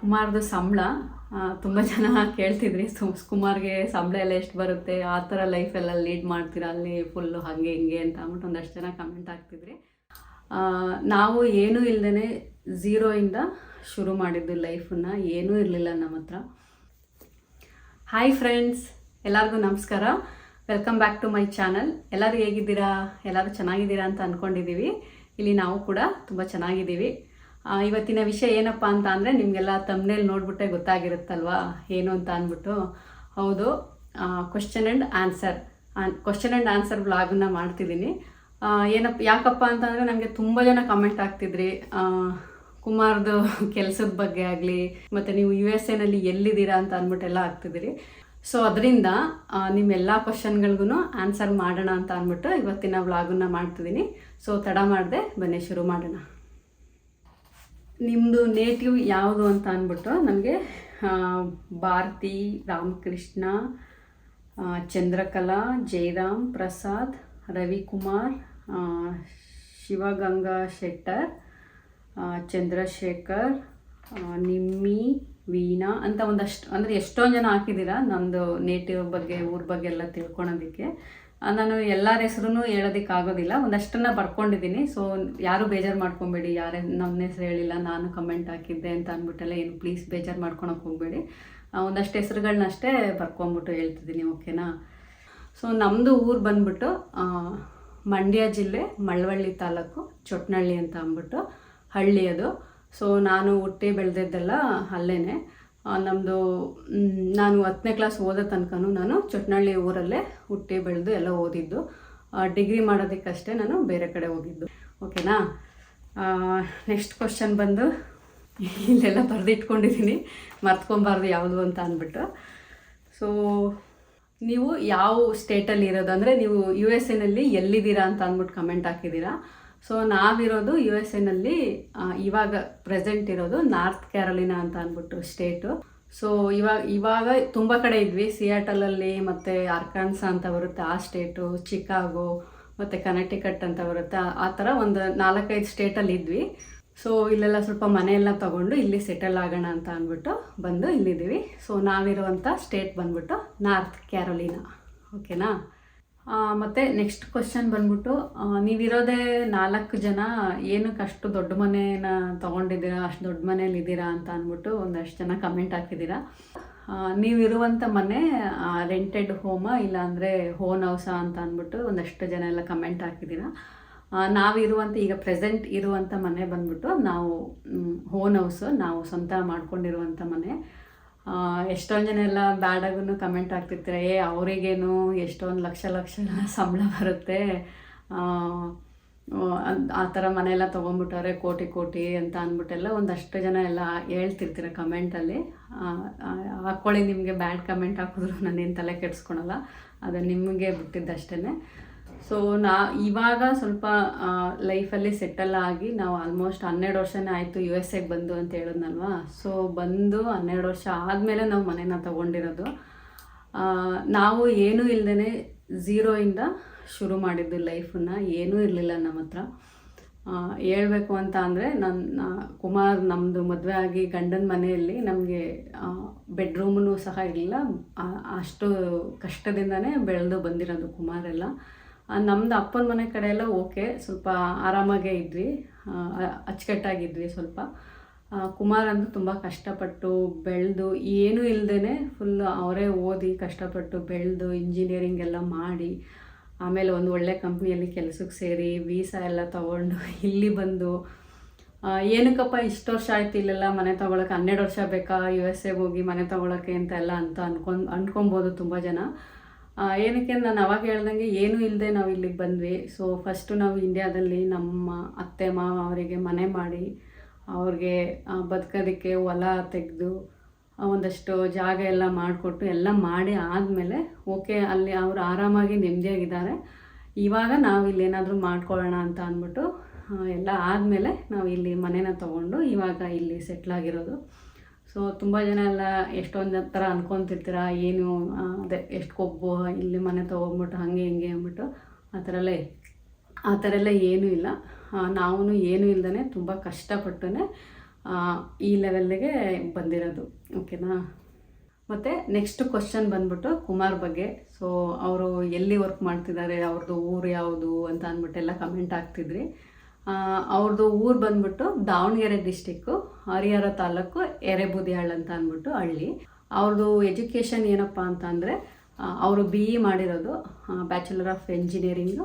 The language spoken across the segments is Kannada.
ಕುಮಾರ್ದು ಸಂಬಳ ತುಂಬ ಜನ ಕೇಳ್ತಿದ್ರಿ ಕುಮಾರ್ಗೆ ಸಂಬಳ ಎಲ್ಲ ಎಷ್ಟು ಬರುತ್ತೆ, ಆ ಥರ ಲೈಫೆಲ್ಲ ಲೀಡ್ ಮಾಡ್ತೀರಾ, ಅಲ್ಲಿ ಫುಲ್ಲು ಹಾಗೆ ಹಿಂಗೆ ಅಂತ ಅಂದ್ಬಿಟ್ಟು ಒಂದಷ್ಟು ಜನ ಕಮೆಂಟ್ ಆಗ್ತಿದ್ರಿ ನಾವು ಏನೂ ಇಲ್ಲದೇ ಝೀರೋಯಿಂದ ಶುರು ಮಾಡಿದ್ದು ಲೈಫನ್ನು ಏನೂ ಇರಲಿಲ್ಲ ನಮ್ಮ ಹತ್ರ. ಹಾಯ್ ಫ್ರೆಂಡ್ಸ್ ಎಲ್ಲರಿಗೂ ನಮಸ್ಕಾರ. Welcome back to my channel ಎಲ್ಲರೂ ಹೇಗಿದ್ದೀರಾ? ಎಲ್ಲರೂ ಚೆನ್ನಾಗಿದ್ದೀರಾ ಅಂತ ಅಂದ್ಕೊಂಡಿದ್ದೀವಿ ಇಲ್ಲಿ ನಾವು ಕೂಡ ತುಂಬ ಚೆನ್ನಾಗಿದ್ದೀವಿ. ಇವತ್ತಿನ ವಿಷಯ ಏನಪ್ಪ ಅಂತ ಅಂದರೆ ನಿಮಗೆಲ್ಲ ತಮ್ಮನೇಲಿ ನೋಡ್ಬಿಟ್ಟೆ ಗೊತ್ತಾಗಿರುತ್ತಲ್ವಾ? ಏನು ಅಂತ ಅಂದ್ಬಿಟ್ಟು. ಹೌದು question and answer question and answer ಬ್ಲಾಗನ್ನ ಮಾಡ್ತಿದ್ದೀನಿ. ಏನಪ್ಪ, ಯಾಕಪ್ಪ ಅಂತಂದರೆ ನನಗೆ ತುಂಬ ಜನ ಕಮೆಂಟ್ ಆಗ್ತಿದ್ರಿ ಕುಮಾರ್ದು ಕೆಲಸದ ಬಗ್ಗೆ ಆಗಲಿ, ಮತ್ತು ನೀವು ಯು ಎಸ್ ಎನಲ್ಲಿ ಎಲ್ಲಿದ್ದೀರಾ ಅಂತ ಅಂದ್ಬಿಟ್ಟೆಲ್ಲ ಆಗ್ತಿದ್ದೀರಿ ಸೊ ಅದರಿಂದ ನಿಮ್ಮೆಲ್ಲ ಕ್ವಶನ್ಗಳಿಗೂ ಆನ್ಸರ್ ಮಾಡೋಣ ಅಂತ ಅಂದ್ಬಿಟ್ಟು ಇವತ್ತಿನ ವ್ಲಾಗನ್ನ ಮಾಡ್ತಿದ್ದೀನಿ. ಸೊ ತಡ ಮಾಡಿದೆ, ಬನ್ನಿ, ಶುರು ಮಾಡೋಣ. ನಿಮ್ಮದು ನೇಟಿವ್ ಯಾವುದು ಅಂತ ಅಂದ್ಬಿಟ್ಟು ನಮಗೆ ಭಾರತಿ, ರಾಮಕೃಷ್ಣ ಚಂದ್ರಕಲಾ ಜಯರಾಮ್ ಪ್ರಸಾದ್, ರವಿಕುಮಾರ್ ಶಿವಗಂಗಾ ಶೆಟ್ಟರ್ ಚಂದ್ರಶೇಖರ್ ನಿಮ್ಮಿ, ವೀಣಾ ಅಂತ ಒಂದಷ್ಟು, ಅಂದರೆ ಎಷ್ಟೊಂದು ಜನ ಹಾಕಿದ್ದೀರಾ ನಂದು ನೇಟಿವ್ ಬಗ್ಗೆ, ಊರ ಬಗ್ಗೆ ಎಲ್ಲ ತಿಳ್ಕೊಳೋದಕ್ಕೆ. ನಾನು ಎಲ್ಲರ ಹೆಸರು ಹೇಳೋದಕ್ಕಾಗೋದಿಲ್ಲ ಒಂದಷ್ಟನ್ನು ಬರ್ಕೊಂಡಿದ್ದೀನಿ. ಸೊ ಯಾರು ಬೇಜಾರು ಮಾಡ್ಕೊಬೇಡಿ. ಯಾರೇ ನನ್ನ ಹೆಸರು ಹೇಳಿಲ್ಲ, ನಾನು ಕಮೆಂಟ್ ಹಾಕಿದ್ದೆ ಅಂತ ಅಂದ್ಬಿಟ್ಟೆಲ್ಲ ಏನು ಪ್ಲೀಸ್ ಬೇಜಾರು ಮಾಡ್ಕೊಳಕ್ಕೆ ಹೋಗಬೇಡಿ. ಒಂದಷ್ಟು ಹೆಸರುಗಳನ್ನಷ್ಟೇ ಬರ್ಕೊಂಬಿಟ್ಟು ಹೇಳ್ತಿದ್ದೀನಿ, ಓಕೆನಾ? ಸೊ ನಮ್ಮದು ಊರು ಬಂದ್ಬಿಟ್ಟು ಮಂಡ್ಯ ಜಿಲ್ಲೆ, ಮಳವಳ್ಳಿ ತಾಲೂಕು, ಚೊಟ್ನಳ್ಳಿ ಅಂತ ಅಂದ್ಬಿಟ್ಟು ಹಳ್ಳಿ ಅದು. ಸೊ ನಾನು ಹುಟ್ಟಿ ಬೆಳೆದಿದ್ದೆಲ್ಲ ಅಲ್ಲೇ ನಮ್ಮದು ನಾನು ಹತ್ತನೇ ಕ್ಲಾಸ್ ಓದೋ ತನಕನೂ ನಾನು ಚೊಟ್ನಳ್ಳಿ ಊರಲ್ಲೇ ಹುಟ್ಟಿ ಬೆಳೆದು ಎಲ್ಲ ಓದಿದ್ದು. ಡಿಗ್ರಿ ಮಾಡೋದಕ್ಕಷ್ಟೇ ನಾನು ಬೇರೆ ಕಡೆ ಹೋಗಿದ್ದು. ಓಕೆನಾ ನೆಕ್ಸ್ಟ್ ಕ್ವಶನ್ ಬಂದು ಇಲ್ಲೆಲ್ಲ ಬರೆದಿಟ್ಕೊಂಡಿದ್ದೀನಿ ಮರ್ತ್ಕೊಬಾರ್ದು ಯಾವುದು ಅಂತ ಅಂದ್ಬಿಟ್ಟು. ಸೊ ನೀವು ಯಾವ ಸ್ಟೇಟಲ್ಲಿ ಇರೋದು? ಅಂದರೆ ನೀವು ಯು ಎಸ್ ಎನಲ್ಲಿ ಎಲ್ಲಿದ್ದೀರಾ ಅಂತ ಅಂದ್ಬಿಟ್ಟು ಕಮೆಂಟ್ ಹಾಕಿದ್ದೀರಾ. ಸೊ ನಾವಿರೋದು ಯು ಎಸ್ ಎನಲ್ಲಿ ಇವಾಗ ಪ್ರೆಸೆಂಟ್ ಇರೋದು ನಾರ್ತ್ ಕ್ಯಾರೋಲಿನಾ ಅಂತ ಅಂದ್ಬಿಟ್ಟು ಸ್ಟೇಟು ಸೊ ಇವಾಗ ಇವಾಗ ತುಂಬ ಕಡೆ ಇದ್ವಿ. ಸಿಯಾಟಲಲ್ಲಿ ಮತ್ತು ಅರ್ಕಾನ್ಸಾ ಅಂತ ಬರುತ್ತೆ ಆ ಸ್ಟೇಟು ಚಿಕಾಗೋ ಮತ್ತು ಕನೆಕ್ಟಿಕಟ್ ಅಂತ ಬರುತ್ತೆ. ಆ- ಥರ ಒಂದು ನಾಲ್ಕೈದು ಸ್ಟೇಟಲ್ಲಿ ಇದ್ವಿ. ಸೊ ಇಲ್ಲೆಲ್ಲ ಸ್ವಲ್ಪ ಮನೆಯೆಲ್ಲ ತಗೊಂಡು ಇಲ್ಲಿ ಸೆಟಲ್ ಆಗೋಣ ಅಂತ ಅಂದ್ಬಿಟ್ಟು ಬಂದು ಇಲ್ಲಿದ್ದೀವಿ. ಸೊ ನಾವಿರುವಂಥ ಸ್ಟೇಟ್ ಬಂದ್ಬಿಟ್ಟು ನಾರ್ತ್ ಕ್ಯಾರೋಲಿನಾ ಓಕೆನಾ ಮತ್ತೆ ನೆಕ್ಸ್ಟ್ ಕ್ವಶನ್ ಬಂದ್ಬಿಟ್ಟು ನೀವಿರೋದೇ ನಾಲ್ಕು ಜನ, ಏನಕ್ಕೆ ಅಷ್ಟು ದೊಡ್ಡ ಮನೇನ ತೊಗೊಂಡಿದ್ದೀರಾ, ಅಷ್ಟು ದೊಡ್ಡ ಮನೇಲಿ ಇದ್ದೀರಾ ಅಂತ ಅಂದ್ಬಿಟ್ಟು ಒಂದಷ್ಟು ಜನ ಕಮೆಂಟ್ ಹಾಕಿದ್ದೀರಾ. ನೀವಿರುವಂಥ ಮನೆ ರೆಂಟೆಡ್ ಹೋಮ ಇಲ್ಲಾಂದರೆ ಹೋನ್ ಹೌಸ ಅಂತ ಅಂದ್ಬಿಟ್ಟು ಒಂದಷ್ಟು ಜನ ಎಲ್ಲ ಕಮೆಂಟ್ ಹಾಕಿದ್ದೀರಾ. ನಾವಿರುವಂಥ ಈಗ ಪ್ರೆಸೆಂಟ್ ಇರುವಂಥ ಮನೆ ಬಂದ್ಬಿಟ್ಟು ನಾವು ಹೋನ್ ಹೌಸು ನಾವು ಸ್ವಂತ ಮಾಡ್ಕೊಂಡಿರುವಂಥ ಮನೆ. ಎಷ್ಟೊಂದು ಜನ ಎಲ್ಲ ಬ್ಯಾಡಾಗೂ ಕಮೆಂಟ್ ಆಗ್ತಿರ್ತಾರೆ ಏ ಅವರಿಗೇನು ಎಷ್ಟೊಂದು ಲಕ್ಷ ಲಕ್ಷ ಸಂಬಳ ಬರುತ್ತೆ. ಆ, ಥರ ಮನೆ ಎಲ್ಲ ತೊಗೊಂಬಿಟ್ಟವ್ರೆ ಕೋಟಿ ಕೋಟಿ ಅಂತ ಅಂದ್ಬಿಟ್ಟೆಲ್ಲ ಒಂದಷ್ಟು ಜನ ಎಲ್ಲ ಹೇಳ್ತಿರ್ತೀರ ಕಮೆಂಟಲ್ಲಿ ಹಾಕ್ಕೊಳ್ಳಿ ನಿಮಗೆ ಬ್ಯಾಡ್ ಕಮೆಂಟ್ ಹಾಕಿದ್ರು ನಾನೇನು ತಲೆ ಕೆಡಿಸ್ಕೊಳಲ್ಲ. ಅದು ನಿಮಗೆ ಬಿಟ್ಟಿದ್ದಷ್ಟೇ ಸೊ ನಾ ಇವಾಗ ಸ್ವಲ್ಪ ಲೈಫಲ್ಲಿ ಸೆಟಲ್ ಆಗಿ ನಾವು ಆಲ್ಮೋಸ್ಟ್ ಹನ್ನೆರಡು ವರ್ಷನೇ ಆಯಿತು ಯು ಎಸ್ ಎಗೆ ಬಂದು ಅಂತ ಹೇಳಿದ್ನಲ್ವಾ? ಸೊ ಬಂದು ಹನ್ನೆರಡು ವರ್ಷ ಆದಮೇಲೆ ನಾವು ಮನೇನ ತಗೊಂಡಿರೋದು. ನಾವು ಏನೂ ಇಲ್ಲದೇ ಝೀರೋಯಿಂದ ಶುರು ಮಾಡಿದ್ದು ಲೈಫನ್ನು ಏನೂ ಇರಲಿಲ್ಲ ನಮ್ಮ ಹತ್ರ. ಹೇಳಬೇಕು ಅಂತ ಅಂದರೆ ನನ್ನ ಕುಮಾರ್ ನಮ್ಮದು ಮದುವೆ ಆಗಿ ಗಂಡನ ಮನೆಯಲ್ಲಿ ನಮಗೆ ಬೆಡ್ರೂಮೂ ಸಹ ಇರಲಿಲ್ಲ. ಅಷ್ಟು ಕಷ್ಟದಿಂದನೇ ಬೆಳೆದು ಬಂದಿರೋದು ಕುಮಾರೆಲ್ಲ ನಮ್ಮದು ಅಪ್ಪನ ಮನೆ ಕಡೆ ಎಲ್ಲ ಓಕೆ. ಸ್ವಲ್ಪ ಆರಾಮಾಗೇ ಇದ್ವಿ. ಅಚ್ಚುಕಟ್ಟಾಗಿದ್ವಿ ಸ್ವಲ್ಪ. ಕುಮಾರ್ ಅಂತೂ ತುಂಬ ಕಷ್ಟಪಟ್ಟು ಬೆಳೆದು ಏನೂ ಇಲ್ಲದೇ ಫುಲ್ ಅವರೇ ಓದಿ ಕಷ್ಟಪಟ್ಟು ಬೆಳೆದು ಇಂಜಿನಿಯರಿಂಗ್ ಎಲ್ಲ ಮಾಡಿ, ಆಮೇಲೆ ಒಂದು ಒಳ್ಳೆ ಕಂಪ್ನಿಯಲ್ಲಿ ಕೆಲಸಕ್ಕೆ ಸೇರಿ ವೀಸಾ ಎಲ್ಲ ತಗೊಂಡು ಇಲ್ಲಿ ಬಂದು ಏನಕ್ಕಪ್ಪ ಇಷ್ಟು ವರ್ಷ ಆಯ್ತು ಇಲ್ಲೆಲ್ಲ ಮನೆ ತೊಗೊಳಕ್ಕೆ ಹನ್ನೆರಡು ವರ್ಷ ಬೇಕಾ ಯು ಎಸ್ ಎಗೆ ಹೋಗಿ ಮನೆ ತೊಗೊಳಕ್ಕೆ ಅಂತ ಎಲ್ಲ ಅಂತ ಅನ್ಕೊಂಡು ಅಂದ್ಕೊಬೋದು ತುಂಬ ಜನ. ಏನಕ್ಕೆ ನಾನು ಅವಾಗ ಹೇಳ್ದಂಗೆ ಏನೂ ಇಲ್ಲದೆ ನಾವು ಇಲ್ಲಿಗೆ ಬಂದ್ವಿ. ಸೊ ಫಸ್ಟು ನಾವು ಇಂಡಿಯಾದಲ್ಲಿ ನಮ್ಮ ಅತ್ತೆ, ಮಾವ ಅವರಿಗೆ ಮನೆ ಮಾಡಿ, ಅವ್ರಿಗೆ ಬದುಕೋದಕ್ಕೆ ಹೊಲ ತೆಗೆದು ಒಂದಷ್ಟು ಜಾಗ ಎಲ್ಲ ಮಾಡಿಕೊಟ್ಟು ಎಲ್ಲ ಮಾಡಿ ಆದಮೇಲೆ ಓಕೆ ಅಲ್ಲಿ ಅವರು ಆರಾಮಾಗಿ ನೆಮ್ಮದಿಯಾಗಿದ್ದಾರೆ ಇವಾಗ ನಾವು ಇಲ್ಲಿ ಏನಾದರೂ ಮಾಡ್ಕೊಳ್ಳೋಣ ಅಂತ ಅಂದ್ಬಿಟ್ಟು ಎಲ್ಲ ಆದಮೇಲೆ ನಾವು ಇಲ್ಲಿ ಮನೇನ ತೊಗೊಂಡು ಇವಾಗ ಇಲ್ಲಿ ಸೆಟ್ಲಾಗಿರೋದು ಸೊ ತುಂಬ ಜನ ಎಲ್ಲ ಎಷ್ಟೊಂದು ಥರ ಅನ್ಕೊತಿರ್ತೀರ, ಏನು ಅದೇ, ಎಷ್ಟು ಕೊಬ್ಬು, ಇಲ್ಲಿ ಮನೆ ತೊಗೊಂಬಿಟ್ಟು ಹಾಗೆ ಹಿಂಗೆ ಅಂದ್ಬಿಟ್ಟು ಆ ಥರ ಎಲ್ಲ ಆ ಥರ ಎಲ್ಲ ಏನೂ ಇಲ್ಲ. ನಾವು ಏನೂ ಇಲ್ಲದೇ ತುಂಬ ಕಷ್ಟಪಟ್ಟು ಈ ಲೆವೆಲ್ಗೆ ಬಂದಿರೋದು. ಓಕೆನಾ ಮತ್ತು ನೆಕ್ಸ್ಟ್ ಕ್ವಶನ್ ಬಂದ್ಬಿಟ್ಟು ಕುಮಾರ್ ಬಗ್ಗೆ. ಸೊ ಅವರು ಎಲ್ಲಿ ವರ್ಕ್ ಮಾಡ್ತಿದ್ದಾರೆ ಅವ್ರದ್ದು ಊರು ಯಾವುದು ಅಂತ ಅಂದ್ಬಿಟ್ಟೆಲ್ಲ ಕಮೆಂಟ್ ಆಗ್ತಿದ್ರಿ ಅವ್ರದ್ದು ಊರು ಬಂದ್ಬಿಟ್ಟು ದಾವಣಗೆರೆ ಡಿಸ್ಟಿಕ್ಕು ಹರಿಹರ ತಾಲೂಕು ಎರೆಬೂದಿಹಾಳ್ ಅಂತ ಅಂದ್ಬಿಟ್ಟು ಹಳ್ಳಿ. ಅವ್ರದ್ದು ಎಜುಕೇಷನ್ ಏನಪ್ಪ ಅಂತ ಅಂದರೆ ಅವರು ಬಿ ಇ ಮಾಡಿರೋದು ಬ್ಯಾಚುಲರ್ ಆಫ್ ಎಂಜಿನಿಯರಿಂಗು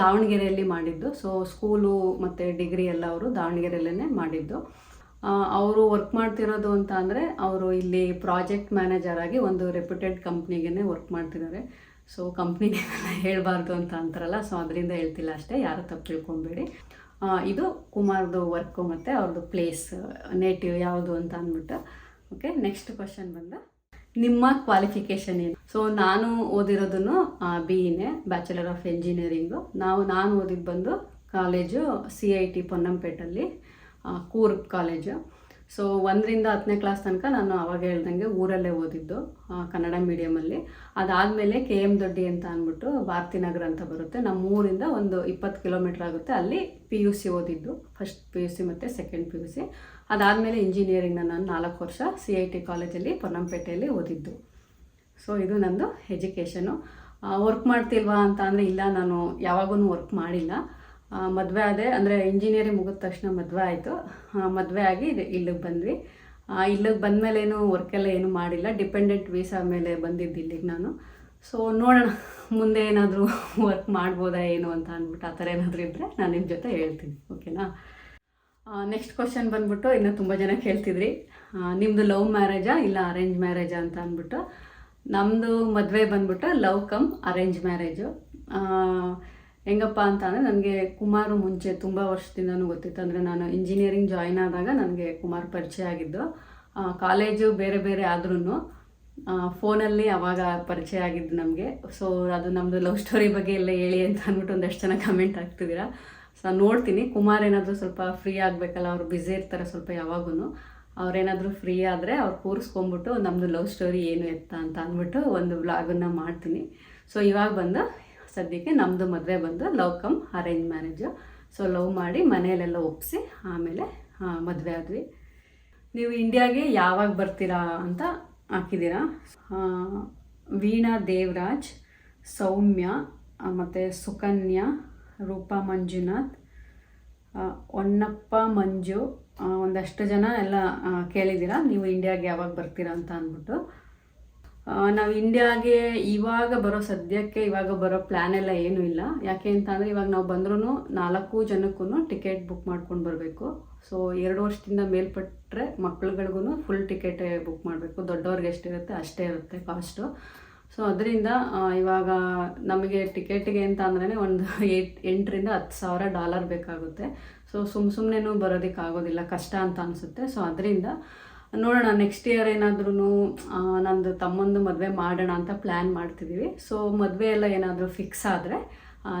ದಾವಣಗೆರೆಯಲ್ಲಿ ಮಾಡಿದ್ದು. ಸೊ ಸ್ಕೂಲು ಮತ್ತು ಡಿಗ್ರಿ ಎಲ್ಲ ಅವರು ದಾವಣಗೆರೆಯಲ್ಲೇ ಮಾಡಿದ್ದು. ಅವರು ವರ್ಕ್ ಮಾಡ್ತಿರೋದು ಅಂತ ಅಂದರೆ, ಅವರು ಇಲ್ಲಿ ಪ್ರಾಜೆಕ್ಟ್ ಮ್ಯಾನೇಜರ್ ಆಗಿ ಒಂದು ರೆಪ್ಯೂಟೆಡ್ ಕಂಪ್ನಿಗೆ ವರ್ಕ್ ಮಾಡ್ತಿದ್ದಾರೆ ಸೊ ಕಂಪ್ನಿಗೆ ಹೇಳಬಾರ್ದು ಅಂತ ಅಂತಾರಲ್ಲ ಸೊ ಅದರಿಂದ ಹೇಳ್ತಿಲ್ಲ ಅಷ್ಟೇ, ಯಾರು ತಪ್ಪು ತಿಳ್ಕೊಬೇಡಿ. ಇದು ಕುಮಾರ್ದು ವರ್ಕು ಮತ್ತು ಅವ್ರದ್ದು ಪ್ಲೇಸ್ ನೇಟಿವ್ ಯಾವುದು ಅಂತ ಅಂದ್ಬಿಟ್ಟು. ಓಕೆ ನೆಕ್ಸ್ಟ್ ಕ್ವಶನ್ ಬಂದ, ನಿಮ್ಮ ಕ್ವಾಲಿಫಿಕೇಷನ್ ಏನು? ಸೊ ನಾನು ಓದಿರೋದನ್ನು ಬಿ ಇನೇ ಬ್ಯಾಚುಲರ್ ಆಫ್ ಇಂಜಿನಿಯರಿಂಗು ನಾವು, ನಾನು ಓದಿದ್ದು ಬಂದು ಕಾಲೇಜು ಸಿ ಐ ಟಿ ಪೊನ್ನಂಪೇಟಲ್ಲಿ ಕೂರ್ಗ್ ಕಾಲೇಜು ಸೊ ಒಂದರಿಂದ ಹತ್ತನೇ ಕ್ಲಾಸ್ ತನಕ ನಾನು ಅವಾಗ ಹೇಳ್ದಂಗೆ ಊರಲ್ಲೇ ಓದಿದ್ದು ಕನ್ನಡ ಮೀಡಿಯಮಲ್ಲಿ ಅದಾದಮೇಲೆ ಕೆ ಎಂ ದೊಡ್ಡಿ ಅಂತ ಅಂದ್ಬಿಟ್ಟು ಭಾರತಿನಗರ ಅಂತ ಬರುತ್ತೆ. ನಮ್ಮ ಊರಿಂದ ಒಂದು ಇಪ್ಪತ್ತು ಕಿಲೋಮೀಟ್ರ್ ಆಗುತ್ತೆ. ಅಲ್ಲಿ ಪಿ ಯು ಸಿ ಓದಿದ್ದು. ಫಸ್ಟ್ ಪಿ ಯು ಸಿ ಮತ್ತು ಸೆಕೆಂಡ್ ಪಿ ಯು ಸಿ ಅದಾದಮೇಲೆ ಇಂಜಿನಿಯರಿಂಗ್ನ ನಾನು ನಾಲ್ಕು ವರ್ಷ ಸಿ ಐ ಟಿ ಕಾಲೇಜಲ್ಲಿ ಪೊನ್ನಂಪೇಟೆಯಲ್ಲಿ ಓದಿದ್ದು. ಸೊ ಇದು ನಂದು ಎಜುಕೇಷನು ವರ್ಕ್ ಮಾಡ್ತಿಲ್ವಾ ಅಂತ ಅಂದರೆ ಇಲ್ಲ. ನಾನು ಯಾವಾಗೂ ವರ್ಕ್ ಮಾಡಿಲ್ಲ. ಮದುವೆ ಆದೆ ಅಂದರೆ ಇಂಜಿನಿಯರಿಂಗ್ ಮುಗಿದ ತಕ್ಷಣ ಮದುವೆ ಆಯಿತು. ಮದುವೆ ಆಗಿ ಇಲ್ಲಿಗೆ ಬಂದ್ವಿ. ಇಲ್ಲಿಗೆ ಬಂದಮೇಲೇನು ವರ್ಕೆಲ್ಲ ಏನೂ ಮಾಡಿಲ್ಲ. ಡಿಪೆಂಡೆಂಟ್ ವೀಸಾ ಮೇಲೆ ಬಂದಿದ್ದು ಇಲ್ಲಿಗೆ ನಾನು. ಸೊ ನೋಡೋಣ, ಮುಂದೆ ಏನಾದರೂ ವರ್ಕ್ ಮಾಡ್ಬೋದಾ ಏನು ಅಂತ ಅಂದ್ಬಿಟ್ಟು ಆ ಥರ ಏನಾದರೂ ಇದ್ದರೆ ನಾನು ನಿಮ್ಮ ಜೊತೆ ಹೇಳ್ತೀನಿ, ಓಕೆನಾ? ನೆಕ್ಸ್ಟ್ ಕ್ವಶನ್ ಬಂದ್ಬಿಟ್ಟು ಇನ್ನು ತುಂಬ ಜನ ಕೇಳ್ತಿದ್ರಿ. ನಿಮ್ಮದು ಲವ್ ಮ್ಯಾರೇಜಾ ಇಲ್ಲ ಅರೇಂಜ್ ಮ್ಯಾರೇಜಾ ಅಂತ ಅಂದ್ಬಿಟ್ಟು. ನಮ್ಮದು ಮದುವೆ ಬಂದ್ಬಿಟ್ಟು ಲವ್ ಕಮ್ ಅರೇಂಜ್ ಮ್ಯಾರೇಜು ಹೆಂಗಪ್ಪ ಅಂತ ಅಂದರೆ ನನಗೆ ಕುಮಾರ್ ಮುಂಚೆ ತುಂಬ ವರ್ಷದಿಂದನೂ ಗೊತ್ತಿತ್ತು. ಅಂದರೆ ನಾನು ಇಂಜಿನಿಯರಿಂಗ್ ಜಾಯ್ನ್ ಆದಾಗ ನನಗೆ ಕುಮಾರ್ ಪರಿಚಯ ಆಗಿದ್ದು. ಕಾಲೇಜು ಬೇರೆ ಬೇರೆ ಆದ್ರೂ ಫೋನಲ್ಲಿ ಅವಾಗ ಪರಿಚಯ ಆಗಿದ್ದು ನಮಗೆ. ಸೊ ಅದು ನಮ್ಮದು ಲವ್ ಸ್ಟೋರಿ ಬಗ್ಗೆ ಎಲ್ಲ ಹೇಳಿ ಅಂತ ಅಂದ್ಬಿಟ್ಟು ಒಂದಷ್ಟು ಜನ ಕಮೆಂಟ್ ಹಾಕ್ತಿದ್ದೀರಾ. ಸೊ ನೋಡ್ತೀನಿ. ಕುಮಾರ್ ಏನಾದರೂ ಸ್ವಲ್ಪ ಫ್ರೀ ಆಗಬೇಕಲ್ಲ, ಅವ್ರು ಬ್ಯುಸಿ ಇರ್ತಾರೆ ಸ್ವಲ್ಪ ಯಾವಾಗೂ ಅವ್ರೇನಾದರೂ ಫ್ರೀ ಆದರೆ ಅವ್ರು ಕೂರಿಸ್ಕೊಂಬಿಟ್ಟು ನಮ್ಮದು ಲವ್ ಸ್ಟೋರಿ ಏನು ಎತ್ತ ಅಂತ ಅಂದ್ಬಿಟ್ಟು ಒಂದು ವ್ಲಾಗನ್ನು ಮಾಡ್ತೀನಿ. ಸೊ ಇವಾಗ ಬಂದು ಸದ್ಯಕ್ಕೆ ನಮ್ಮದು ಮದುವೆ ಬಂದು love cum arrange marriage. So love ಮಾಡಿ ಮನೆಯಲ್ಲೆಲ್ಲ ಒಪ್ಪಿಸಿ ಆಮೇಲೆ ಮದುವೆ ಆದ್ವಿ. ನೀವು ಇಂಡಿಯಾಗೆ ಯಾವಾಗ ಬರ್ತೀರಾ ಅಂತ ಹಾಕಿದ್ದೀರಾ? ವೀಣಾ ದೇವರಾಜ್, ಸೌಮ್ಯ ಮತ್ತು ಸುಕನ್ಯಾ, ರೂಪಾ ಮಂಜುನಾಥ್ ಹೊನ್ನಪ್ಪ ಮಂಜು ಒಂದಷ್ಟು ಜನ ಎಲ್ಲ ಕೇಳಿದ್ದೀರಾ? ನೀವು ಇಂಡಿಯಾಗೆ ಯಾವಾಗ ಬರ್ತೀರಾ ಅಂತ ಅಂದ್ಬಿಟ್ಟು. ನಾವು ಇಂಡಿಯಾಗೆ ಇವಾಗ ಬರೋ ಸದ್ಯಕ್ಕೆ ಇವಾಗ ಬರೋ ಪ್ಲ್ಯಾನ್ ಎಲ್ಲ ಏನೂ ಇಲ್ಲ. ಯಾಕೆ ಅಂತ ಇವಾಗ ನಾವು ಬಂದ್ರೂ ನಾಲ್ಕು ಜನಕ್ಕೂ ಟಿಕೆಟ್ ಬುಕ್ ಮಾಡ್ಕೊಂಡು ಬರಬೇಕು. ಸೊ ಎರಡು ವರ್ಷದಿಂದ ಮೇಲ್ಪಟ್ಟರೆ ಮಕ್ಳುಗಳಿಗೂ ಫುಲ್ ಟಿಕೆಟೇ ಬುಕ್ ಮಾಡಬೇಕು. ದೊಡ್ಡವ್ರಿಗೆ ಎಷ್ಟಿರುತ್ತೆ ಅಷ್ಟೇ ಇರುತ್ತೆ ಕಾಸ್ಟು ಸೊ ಅದರಿಂದ ಇವಾಗ ನಮಗೆ ಟಿಕೆಟಿಗೆ ಅಂತ ಅಂದ್ರೆ ಒಂದು ಏಟ್, ಎಂಟರಿಂದ ಹತ್ತು ಸಾವಿರ ಡಾಲರ್ ಬೇಕಾಗುತ್ತೆ. ಸೊ ಸುಮ್ಮ ಸುಮ್ಮನೆ ಬರೋದಕ್ಕೆ ಆಗೋದಿಲ್ಲ ಕಷ್ಟ ಅಂತ ಅನಿಸುತ್ತೆ. ಸೊ ಅದರಿಂದ ನೋಡೋಣ ನೆಕ್ಸ್ಟ್ ಇಯರ್ ಏನಾದ್ರೂ ನಂದು ತಮ್ಮಂದು ಮದುವೆ ಮಾಡೋಣ ಅಂತ ಪ್ಲ್ಯಾನ್ ಮಾಡ್ತಿದ್ದೀವಿ ಸೊ ಮದುವೆ ಎಲ್ಲ ಏನಾದರೂ ಫಿಕ್ಸ್ ಆದರೆ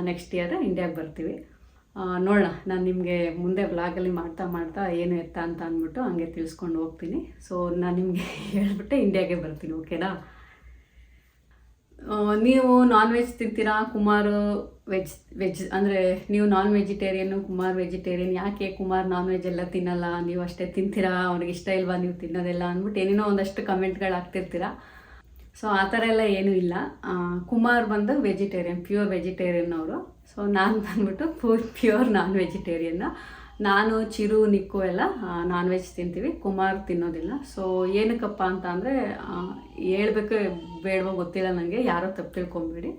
ನೆಕ್ಸ್ಟ್ ಇಯರ್ ಇಂಡಿಯಾಗೆ ಬರ್ತೀವಿ. ನೋಡೋಣ, ನಾನು ನಿಮಗೆ ಮುಂದೆ ವ್ಲಾಗಲ್ಲಿ ಮಾಡ್ತಾ ಮಾಡ್ತಾ ಏನು ಎತ್ತ ಅಂತ ಅಂದ್ಬಿಟ್ಟು ಹಂಗೆ ತಿಳಿಸ್ಕೊಂಡು ಹೋಗ್ತೀನಿ. ಸೊ ನಾನು ನಿಮಗೆ ಹೇಳ್ಬಿಟ್ಟೆ ಇಂಡಿಯಾಗೆ ಬರ್ತೀನಿ ಓಕೆನಾ ನೀವು ನಾನ್ ವೆಜ್ ತಿಂತೀರಾ? ಕುಮಾರ್ ವೆಜ್ ವೆಜ್ ಅಂದರೆ ನೀವು ನಾನ್ ವೆಜಿಟೇರಿಯನ್ನು ಕುಮಾರ್ ವೆಜಿಟೇರಿಯನ್ ಯಾಕೆ ಕುಮಾರ್ ನಾನ್ ವೆಜ್ ಎಲ್ಲ ತಿನ್ನಲ್ಲ? ನೀವು ಅಷ್ಟೇ ತಿಂತೀರಾ? ಅವ್ನಿಗೆ ಇಷ್ಟ ಇಲ್ವಾ ನೀವು ತಿನ್ನೋದೆಲ್ಲ ಅಂದ್ಬಿಟ್ಟು ಏನೇನೋ ಒಂದಷ್ಟು ಕಮೆಂಟ್ಗಳು ಹಾಕ್ತಿರ್ತೀರಾ. ಸೊ ಆ ಥರ ಎಲ್ಲ ಏನೂ ಇಲ್ಲ. ಕುಮಾರ್ ಬಂದು ವೆಜಿಟೇರಿಯನ್ ಪ್ಯೂರ್ ವೆಜಿಟೇರಿಯನ್ ಅವರು ಸೊ ನಾನು ಬಂದ್ಬಿಟ್ಟು ಪ್ಯೂರ್ ಪ್ಯೂರ್ ನಾನ್ ವೆಜಿಟೇರಿಯನ್ನು ನಾನು, ಚಿರು, ನಿಕ್ಕು ಎಲ್ಲ ನಾನ್ ವೆಜ್ ತಿಂತೀವಿ. ಕುಮಾರ್ ತಿನ್ನೋದಿಲ್ಲ. ಸೊ ಏನಕ್ಕಪ್ಪ ಅಂತ ಅಂದರೆ ಹೇಳ್ಬೇಕು ಬೇಡವೋ ಗೊತ್ತಿಲ್ಲ ನನಗೆ ಯಾರೋ ತಪ್ಪು ತಿಳ್ಕೊಬೇಡಿ.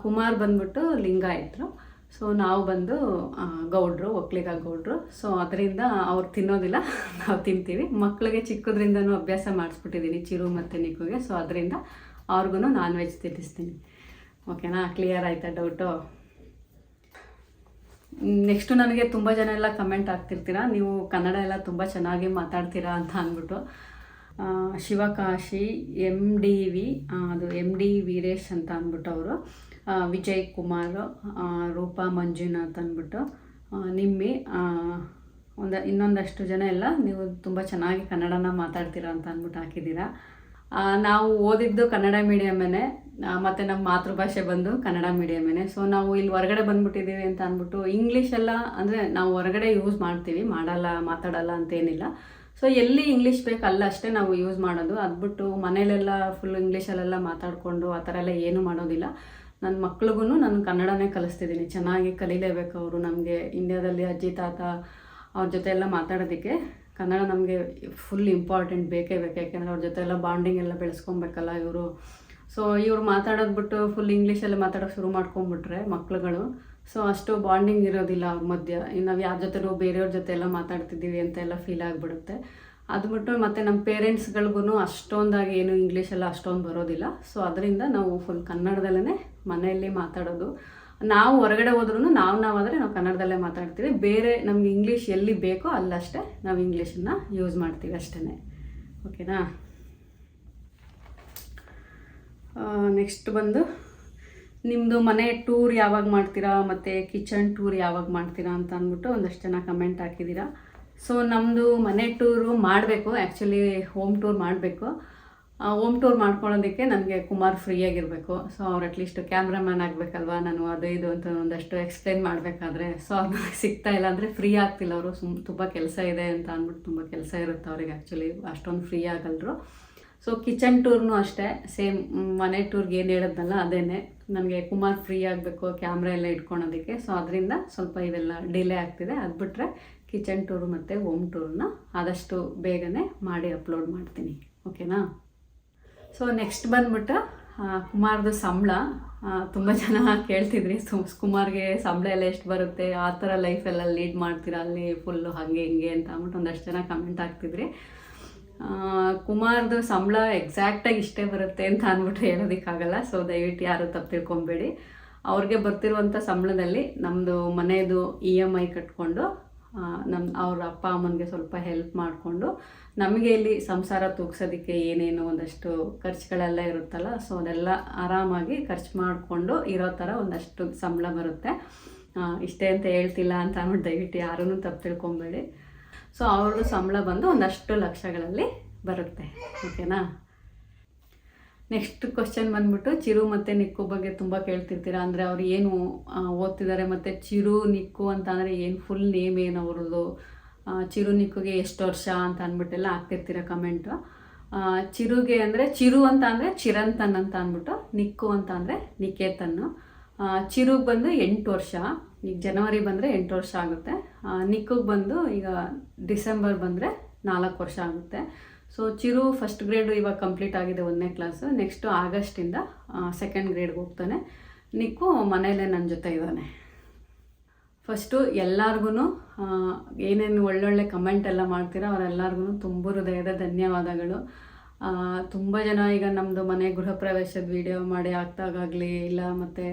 ಕುಮಾರ್ ಬಂದ್ಬಿಟ್ಟು ಲಿಂಗಾಯತರು ಸೊ ನಾವು ಬಂದು ಆ, ಗೌಡ್ರು ಒಕ್ಲಿಗ ಗೌಡ್ರು. ಸೊ ಅದರಿಂದ ಅವ್ರು ತಿನ್ನೋದಿಲ್ಲ. ನಾವು ತಿಂತೀವಿ. ಮಕ್ಕಳಿಗೆ ಚಿಕ್ಕದ್ರಿಂದನೂ ಅಭ್ಯಾಸ ಮಾಡಿಸ್ಬಿಟ್ಟಿದ್ದೀನಿ ಚಿರು ಮತ್ತು ನಿಕ್ಕುಗೆ ಸೊ ಅದರಿಂದ ಅವ್ರಿಗೂ ನಾನ್ ವೆಜ್ ತಿನ್ನಿಸ್ತೀನಿ ಓಕೆನಾ ಕ್ಲಿಯರ್ ಆಯ್ತಾ ಡೌಟು ನೆಕ್ಸ್ಟು ನನಗೆ ತುಂಬ ಜನ ಎಲ್ಲ ಕಮೆಂಟ್ ಆಗ್ತಿರ್ತೀರಾ ನೀವು ಕನ್ನಡ ಎಲ್ಲ ತುಂಬ ಚೆನ್ನಾಗಿ ಮಾತಾಡ್ತೀರಾ ಅಂತ ಅಂದ್ಬಿಟ್ಟು. ಆ, ಶಿವಕಾಶಿ ಎಂ ಡಿ ವಿ ಅದು ಎಂ ಡಿ ವೀರೇಶ್ ಅಂತ ಅಂದ್ಬಿಟ್ಟು ಅವರು. ವಿಜಯ್ ಕುಮಾರ್ ರೂಪಾ ಮಂಜುನಾಥ್ ಅಂದ್ಬಿಟ್ಟು ನಿಮ್ಮಿ ಒಂದು, ಇನ್ನೊಂದಷ್ಟು ಜನ ಎಲ್ಲ ನೀವು ತುಂಬ ಚೆನ್ನಾಗಿ ಕನ್ನಡನ ಮಾತಾಡ್ತೀರಾ ಅಂತ ಅಂದ್ಬಿಟ್ಟು ಹಾಕಿದ್ದೀರಾ. ನಾವು ಓದಿದ್ದು ಕನ್ನಡ ಮೀಡಿಯಮ್ಮೇ ಮತ್ತು ನಮ್ಮ ಮಾತೃಭಾಷೆ ಬಂದು ಕನ್ನಡ ಮೀಡಿಯಮ್ಮೇ ಸೊ ನಾವು ಇಲ್ಲಿ ಹೊರಗಡೆ ಬಂದ್ಬಿಟ್ಟಿದ್ದೀವಿ ಅಂತ ಅಂದ್ಬಿಟ್ಟು ಇಂಗ್ಲೀಷೆಲ್ಲ ಅಂದರೆ ನಾವು ಹೊರಗಡೆ ಯೂಸ್ ಮಾಡ್ತೀವಿ, ಮಾಡಲ್ಲ, ಮಾತಾಡಲ್ಲ ಅಂತೇನಿಲ್ಲ ಸೊ ಎಲ್ಲಿ ಇಂಗ್ಲೀಷ್ ಬೇಕು ಅಲ್ಲ ಅಷ್ಟೇ ನಾವು ಯೂಸ್ ಮಾಡೋದು. ಅದ್ಬಿಟ್ಟು ಮನೇಲೆಲ್ಲ ಫುಲ್ ಇಂಗ್ಲೀಷಲ್ಲೆಲ್ಲ ಮಾತಾಡಿಕೊಂಡು ಆ ಥರ ಎಲ್ಲ ಏನೂ ಮಾಡೋದಿಲ್ಲ. ನನ್ನ ಮಕ್ಳಿಗೂ ನಾನು ಕನ್ನಡನೇ ಕಲಿಸ್ತಿದ್ದೀನಿ. ಚೆನ್ನಾಗಿ ಕಲೀಲೇಬೇಕು ಅವರು ನಮಗೆ. ಇಂಡ್ಯಾದಲ್ಲಿ ಅಜ್ಜಿ, ತಾತ ಅವ್ರ ಜೊತೆ ಎಲ್ಲ ಮಾತಾಡೋದಕ್ಕೆ ಕನ್ನಡ ನಮಗೆ ಫುಲ್ ಇಂಪಾರ್ಟೆಂಟ್ ಬೇಕೇ ಬೇಕು. ಯಾಕೆಂದರೆ ಅವ್ರ ಜೊತೆ ಎಲ್ಲ ಬಾಂಡಿಂಗ್ ಎಲ್ಲ ಬೆಳೆಸ್ಕೊಬೇಕಲ್ಲ ಇವರು. ಸೊ ಇವ್ರು ಮಾತಾಡೋದು ಬಿಟ್ಟು ಫುಲ್ ಇಂಗ್ಲೀಷಲ್ಲಿ ಮಾತಾಡೋಕ್ಕೆ ಶುರು ಮಾಡ್ಕೊಂಬಿಟ್ರೆ ಮಕ್ಳುಗಳು ಸೊ ಅಷ್ಟು ಬಾಂಡಿಂಗ್ ಇರೋದಿಲ್ಲ ಅವ್ರ ಮಧ್ಯ. ನಾವು ಯಾರ ಜೊತೆಲೂ ಬೇರೆಯವ್ರ ಜೊತೆ ಎಲ್ಲ ಮಾತಾಡ್ತಿದ್ದೀವಿ ಅಂತ ಎಲ್ಲ ಫೀಲ್ ಆಗಿಬಿಡುತ್ತೆ. ಅದು ಬಿಟ್ಟು ಮತ್ತು ನಮ್ಮ ಪೇರೆಂಟ್ಸ್ಗಳಿಗೂ ಅಷ್ಟೊಂದಾಗಿ ಏನು ಇಂಗ್ಲೀಷೆಲ್ಲ ಅಷ್ಟೊಂದು ಬರೋದಿಲ್ಲ. ಸೊ ಅದರಿಂದ ನಾವು ಫುಲ್ ಕನ್ನಡದಲ್ಲೇ ಮನೆಯಲ್ಲಿ ಮಾತಾಡೋದು. ನಾವು ಹೊರಗಡೆ ಹೋದ್ರೂ ನಾವು ನಾವಾದರೆ ನಾವು ಕನ್ನಡದಲ್ಲೇ ಮಾತಾಡ್ತೀವಿ. ಬೇರೆ ನಮ್ಗೆ ಇಂಗ್ಲೀಷ್ ಎಲ್ಲಿ ಬೇಕೋ ಅಲ್ಲಷ್ಟೇ ನಾವು ಇಂಗ್ಲೀಷನ್ನು ಯೂಸ್ ಮಾಡ್ತೀವಿ ಅಷ್ಟೇ ಓಕೆನಾ ನೆಕ್ಸ್ಟ್ ಬಂದು ನಿಮ್ಮದು ಮನೆ ಟೂರ್ ಯಾವಾಗ ಮಾಡ್ತೀರಾ? ಮತ್ತು ಕಿಚನ್ ಟೂರ್ ಯಾವಾಗ ಮಾಡ್ತೀರಾ ಅಂತ ಅಂದ್ಬಿಟ್ಟು ಒಂದಷ್ಟು ಜನ ಕಮೆಂಟ್ ಹಾಕಿದ್ದೀರಾ ಸೊ ನಮ್ಮದು ಮನೆ ಟೂರು ಮಾಡಬೇಕು. ಆ್ಯಕ್ಚುಲಿ ಹೋಮ್ ಟೂರ್ ಮಾಡಬೇಕು. ಹೋಮ್ ಟೂರ್ ಮಾಡ್ಕೊಳ್ಳೋದಕ್ಕೆ ನನಗೆ ಕುಮಾರ್ ಫ್ರೀ ಆಗಿರಬೇಕು. ಸೊ ಅವ್ರು ಅಟ್ಲೀಸ್ಟ್ ಕ್ಯಾಮ್ರಾಮ್ಯಾನ್ ಆಗಬೇಕಲ್ವಾ? ನಾನು ಅದು ಇದು ಅಂತ ಒಂದಷ್ಟು ಎಕ್ಸ್ಪ್ಲೈನ್ ಮಾಡಬೇಕಾದ್ರೆ. ಸೊ ಅದು ಸಿಗ್ತಾ ಇಲ್ಲ ಅಂದರೆ ಫ್ರೀ ಆಗ್ತಿಲ್ಲ ಅವರು. ಸುಮ್, ತುಂಬ ಕೆಲಸ ಇದೆ ಅಂತ ಅಂದ್ಬಿಟ್ಟು ತುಂಬ ಕೆಲಸ ಇರುತ್ತೆ ಅವ್ರಿಗೆ ಆ್ಯಕ್ಚುಲಿ ಅಷ್ಟೊಂದು ಫ್ರೀ ಆಗಲ್ರು. ಸೊ ಕಿಚನ್ ಟೂರ್ನು ಅಷ್ಟೇ. ಸೇಮ್ ಮನೆ ಟೂರ್ಗೆ ಏನು ಹೇಳಿದ್ನಲ್ಲ, ಅದೇನೆ. ನನಗೆ ಕುಮಾರ್ ಫ್ರೀ ಆಗಬೇಕು ಕ್ಯಾಮ್ರಾ ಎಲ್ಲ ಇಟ್ಕೊಳೋದಕ್ಕೆ. ಸೊ ಅದರಿಂದ ಸ್ವಲ್ಪ ಇದೆಲ್ಲ ಡಿಲೇ ಆಗ್ತಿದೆ. ಅದು ಬಿಟ್ಟರೆ ಕಿಚನ್ ಟೂರ್ ಮತ್ತು ಹೋಮ್ ಟೂರ್ನ ಆದಷ್ಟು ಬೇಗನೆ ಮಾಡಿ ಅಪ್ಲೋಡ್ ಮಾಡ್ತೀನಿ. ಓಕೆನಾ ಸೊ ನೆಕ್ಸ್ಟ್ ಬಂದ್ಬಿಟ್ಟು ಕುಮಾರ್ದು ಸಂಬಳ. ತುಂಬ ಜನ ಕೇಳ್ತಿದ್ರಿ ಕುಮಾರ್ಗೆ ಸಂಬಳ ಎಲ್ಲ ಎಷ್ಟು ಬರುತ್ತೆ ಆ ಥರ ಲೈಫೆಲ್ಲ ಲೀಡ್ ಮಾಡ್ತೀರಾ ಅಲ್ಲಿ ಫುಲ್ಲು ಹಾಗೆ ಹಿಂಗೆ ಅಂತ ಅಂದ್ಬಿಟ್ಟು ಒಂದಷ್ಟು ಜನ ಕಮೆಂಟ್ ಹಾಕ್ತಿದ್ರಿ. ಆ, ಕುಮಾರ್ದು ಸಂಬಳ ಎಕ್ಸಾಕ್ಟಾಗಿ ಇಷ್ಟೇ ಬರುತ್ತೆ ಅಂತ ಅಂದ್ಬಿಟ್ಟು ಹೇಳೋದಕ್ಕಾಗಲ್ಲ. ಸೊ ದಯವಿಟ್ಟು ಯಾರು ತಪ್ಪು ತಿಳ್ಕೊಬೇಡಿ. ಅವ್ರಿಗೆ ಬರ್ತಿರುವಂಥ ಸಂಬಳದಲ್ಲಿ ನಮ್ಮದು ಮನೆಯದು ಇ ಎಂ ಐ ಕಟ್ಕೊಂಡು ನಮ್ಮ ಅವ್ರ ಅಪ್ಪ ಅಮ್ಮನಿಗೆ ಸ್ವಲ್ಪ ಹೆಲ್ಪ್ ಮಾಡಿಕೊಂಡು, ನಮಗೆ ಇಲ್ಲಿ ಸಂಸಾರ ತೂಗ್ಸೋದಕ್ಕೆ ಏನೇನು ಒಂದಷ್ಟು ಖರ್ಚುಗಳೆಲ್ಲ ಇರುತ್ತಲ್ಲ ಸೊ ಅದೆಲ್ಲ ಆರಾಮಾಗಿ ಖರ್ಚು ಮಾಡಿಕೊಂಡು ಇರೋ ಥರ ಒಂದಷ್ಟು ಸಂಬಳ ಬರುತ್ತೆ. ಇಷ್ಟೇ ಅಂತ ಹೇಳ್ತಿಲ್ಲ ಅಂತ ಅಂದ್ಬಿಟ್ಟು ದಯವಿಟ್ಟು ಯಾರೂ ತಪ್ಪು ತಿಳ್ಕೊಬೇಡಿ. ಸೊ ಅವ್ರದ್ದು ಸಂಬಳ ಬಂದು ಒಂದಷ್ಟು ಲಕ್ಷಗಳಲ್ಲಿ ಬರುತ್ತೆ. ಓಕೆನಾ ನೆಕ್ಸ್ಟ್ ಕ್ವಶನ್ ಬಂದ್ಬಿಟ್ಟು, ಚಿರು ಮತ್ತು ನಿಕ್ಕು ಬಗ್ಗೆ ತುಂಬ ಕೇಳ್ತಿರ್ತೀರ? ಅಂದರೆ ಅವ್ರು ಏನು ಓದ್ತಿದ್ದಾರೆ ಮತ್ತು ಚಿರು, ನಿಕ್ಕು ಅಂತ ಅಂದರೆ ಏನು ಫುಲ್ ನೇಮ್ ಏನು ಅವ್ರದ್ದು? ಚಿರು, ನಿಕ್ಕುಗೆ ಎಷ್ಟು ವರ್ಷ ಅಂತ ಅಂದ್ಬಿಟ್ಟೆಲ್ಲ ಹಾಕ್ತಿರ್ತೀರ ಕಮೆಂಟು ಚಿರುಗೆ ಅಂದರೆ ಚಿರು ಅಂತ ಅಂದರೆ ಚಿರಂತನ್ ಅಂತ ಅಂದ್ಬಿಟ್ಟು, ನಿಕ್ಕು ಅಂತ ಅಂದರೆ ನಿಕೇತನ್ನು ಚಿರುಗೆ ಬಂದು ಎಂಟು ವರ್ಷ. ಈಗ ಜನವರಿ ಬಂದರೆ ಎಂಟು ವರ್ಷ ಆಗುತ್ತೆ. ನಿಕ್ಕುಗೆ ಬಂದು ಈಗ ಡಿಸೆಂಬರ್ ಬಂದರೆ ನಾಲ್ಕು ವರ್ಷ ಆಗುತ್ತೆ. ಸೊ ಚಿರು ಫಸ್ಟ್ ಗ್ರೇಡು ಇವಾಗ ಕಂಪ್ಲೀಟ್ ಆಗಿದೆ ಒಂದನೇ ಕ್ಲಾಸು ನೆಕ್ಸ್ಟು ಆಗಸ್ಟಿಂದ ಸೆಕೆಂಡ್ ಗ್ರೇಡ್ಗೆ ಹೋಗ್ತಾನೆ. ನಿಕ್ಕು ಮನೆಯಲ್ಲೇ ನನ್ನ ಜೊತೆ ಇದ್ದಾನೆ. ಫಸ್ಟು ಎಲ್ಲರಿಗೂ ಏನೇನು ಒಳ್ಳೊಳ್ಳೆ ಕಮೆಂಟ್ ಎಲ್ಲ ಮಾಡ್ತೀರಾ ಅವರೆಲ್ಲರಿಗೂ ತುಂಬ ಹೃದಯದ ಧನ್ಯವಾದಗಳು. ತುಂಬ ಜನ ಈಗ ನಮ್ಮದು ಮನೆ ಗೃಹ ಪ್ರವೇಶದ ವಿಡಿಯೋ ಮಾಡಿ ಹಾಕ್ದಾಗಲಿ ಇಲ್ಲ ಮತ್ತು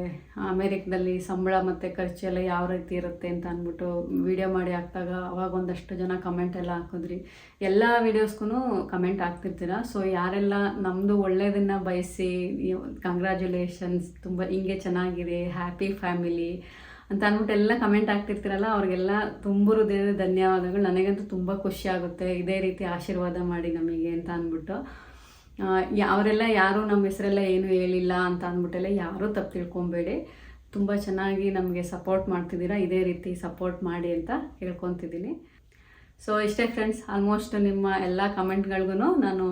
ಅಮೇರಿಕದಲ್ಲಿ ಸಂಬಳ ಮತ್ತು ಖರ್ಚೆಲ್ಲ ಯಾವ ರೀತಿ ಇರುತ್ತೆ ಅಂತ ಅಂದ್ಬಿಟ್ಟು ವಿಡಿಯೋ ಮಾಡಿ ಹಾಕ್ದಾಗ ಅವಾಗ ಒಂದಷ್ಟು ಜನ ಕಮೆಂಟ್ ಎಲ್ಲ ಹಾಕಿದ್ರಿ. ಎಲ್ಲ ವೀಡಿಯೋಸ್ಗೂ ಕಮೆಂಟ್ ಹಾಕ್ತಿರ್ತೀರ? ಸೊ ಯಾರೆಲ್ಲ ನಮ್ಮದು ಒಳ್ಳೆಯದನ್ನು ಬಯಸಿ ಕಂಗ್ರ್ಯಾಚುಲೇಷನ್ಸ್ ತುಂಬ ಹಿಂಗೆ ಚೆನ್ನಾಗಿದೆ ಹ್ಯಾಪಿ ಫ್ಯಾಮಿಲಿ ಅಂತ ಅಂದ್ಬಿಟ್ಟು ಎಲ್ಲ ಕಮೆಂಟ್ ಆಗ್ತಿರ್ತೀರಲ್ಲ ಅವ್ರಿಗೆಲ್ಲ ತುಂಬ ಹೃದಯದ ಧನ್ಯವಾದಗಳು. ನನಗಂತೂ ತುಂಬ ಖುಷಿ ಆಗುತ್ತೆ. ಇದೇ ರೀತಿ ಆಶೀರ್ವಾದ ಮಾಡಿ ನಮಗೆ ಅಂತ ಅಂದ್ಬಿಟ್ಟು. ಅವರೆಲ್ಲ ಯಾರೂ ನಮ್ಮ ಹೆಸರೆಲ್ಲ ಏನು ಹೇಳಿಲ್ಲ ಅಂತ ಅಂದ್ಬಿಟ್ಟೆಲ್ಲ ಯಾರೂ ತಪ್ಪು ತಿಳ್ಕೊಬೇಡಿ. ತುಂಬ ಚೆನ್ನಾಗಿ ನಮಗೆ ಸಪೋರ್ಟ್ ಮಾಡ್ತಿದ್ದೀರಾ, ಇದೇ ರೀತಿ ಸಪೋರ್ಟ್ ಮಾಡಿ ಅಂತ ಹೇಳ್ಕೊತಿದ್ದೀನಿ. ಸೊ ಇಷ್ಟೇ ಫ್ರೆಂಡ್ಸ್ ಆಲ್ಮೋಸ್ಟ್ ನಿಮ್ಮ ಎಲ್ಲ ಕಮೆಂಟ್ಗಳಿಗೂ ನಾನು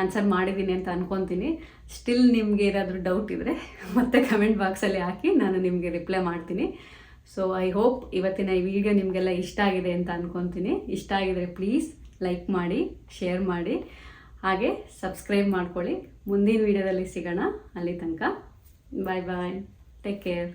ಆನ್ಸರ್ ಮಾಡಿದ್ದೀನಿ ಅಂತ ಅಂದ್ಕೊತೀನಿ ಸ್ಟಿಲ್ ನಿಮಗೆ ಏನಾದರೂ ಡೌಟ್ ಇದ್ದರೆ ಮತ್ತೆ ಕಮೆಂಟ್ ಬಾಕ್ಸಲ್ಲಿ ಹಾಕಿ ನಾನು ನಿಮಗೆ ರಿಪ್ಲೈ ಮಾಡ್ತೀನಿ. ಸೊ ಐ ಹೋಪ್ ಇವತ್ತಿನ ಈ ವಿಡಿಯೋ ನಿಮಗೆಲ್ಲ ಇಷ್ಟ ಆಗಿದೆ ಅಂತ ಅಂದ್ಕೊತೀನಿ ಇಷ್ಟ ಆಗಿದರೆ ಪ್ಲೀಸ್ ಲೈಕ್ ಮಾಡಿ ಶೇರ್ ಮಾಡಿ. ಹಾಗೆ ಸಬ್ಸ್ಕ್ರೈಬ್ ಮಾಡ್ಕೊಳ್ಳಿ. ಮುಂದಿನ ವಿಡಿಯೋದಲ್ಲಿ ಸಿಗೋಣ. ಅಲ್ಲಿ ತನಕ. ಬಾಯ್ ಬಾಯ್ ಟೇಕ್ ಕೇರ್